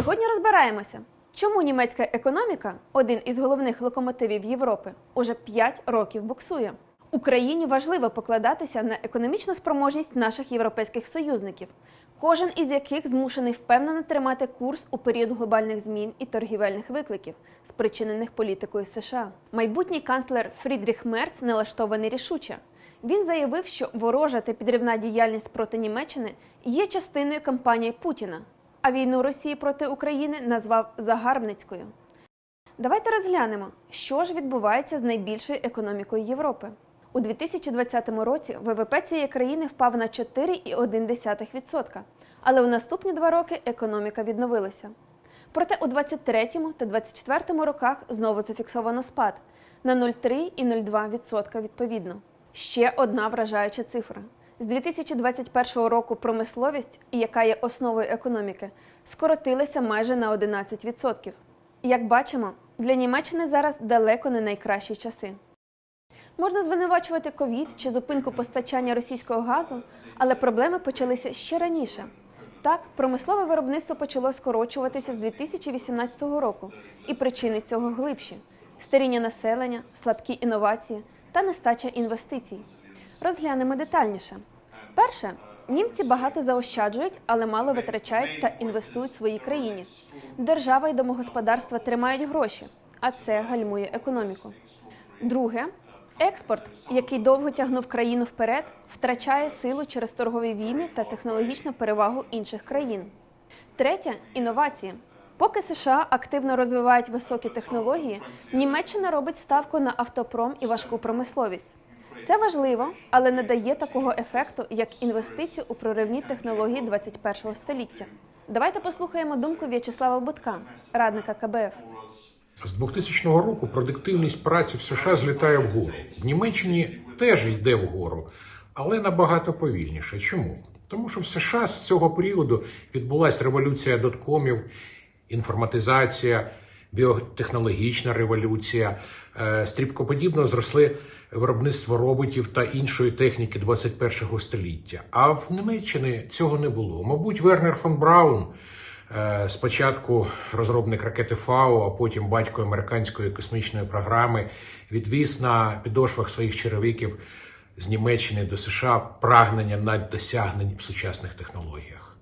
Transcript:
Сьогодні розбираємося, чому німецька економіка, один із головних локомотивів Європи, уже 5 років буксує. Україні важливо покладатися на економічну спроможність наших європейських союзників, кожен із яких змушений впевнено тримати курс у період глобальних змін і торгівельних викликів, спричинених політикою США. Майбутній канцлер Фрідріх Мерц налаштований рішуче. Він заявив, що ворожа та підривна діяльність проти Німеччини є частиною кампанії Путіна, а війну Росії проти України назвав загарбницькою. Давайте розглянемо, що ж відбувається з найбільшою економікою Європи. У 2020 році ВВП цієї країни впав на 4,1%, але у наступні два роки економіка відновилася. Проте у 2023 та 2024 роках знову зафіксовано спад на 0,3 і 0,2% відповідно. Ще одна вражаюча цифра. З 2021 року промисловість, яка є основою економіки, скоротилася майже на 11%. Як бачимо, для Німеччини зараз далеко не найкращі часи. Можна звинувачувати ковід чи зупинку постачання російського газу, але проблеми почалися ще раніше. Так, промислове виробництво почало скорочуватися з 2018 року, і причини цього глибші: старіння населення, слабкі інновації та нестача інвестицій. Розглянемо детальніше. Перше, німці багато заощаджують, але мало витрачають та інвестують в своїй країні. Держава і домогосподарства тримають гроші, а це гальмує економіку. Друге, експорт, який довго тягнув країну вперед, втрачає силу через торгові війни та технологічну перевагу інших країн. Третє інновації. Поки США активно розвивають високі технології, Німеччина робить ставку на автопром і важку промисловість. Це важливо, але не дає такого ефекту, як інвестиції у проривні технології 21 століття. Давайте послухаємо думку В'ячеслава Будка, радника КБФ. З 2000 року продуктивність праці в США злітає вгору. В Німеччині теж йде вгору, але набагато повільніше. Чому? Тому що в США з цього періоду відбулася революція доткомів, інформатизація, біотехнологічна революція. Е, Стрібкоподібно зросли виробництво роботів та іншої техніки 21 століття. А в Німеччині цього не було. Мабуть, Вернер фон Браун. Е, Спочатку розробник ракети Фау, а потім батько американської космічної програми відвіз на підошвах своїх черевиків з Німеччини до США прагнення наддосягнень в сучасних технологіях.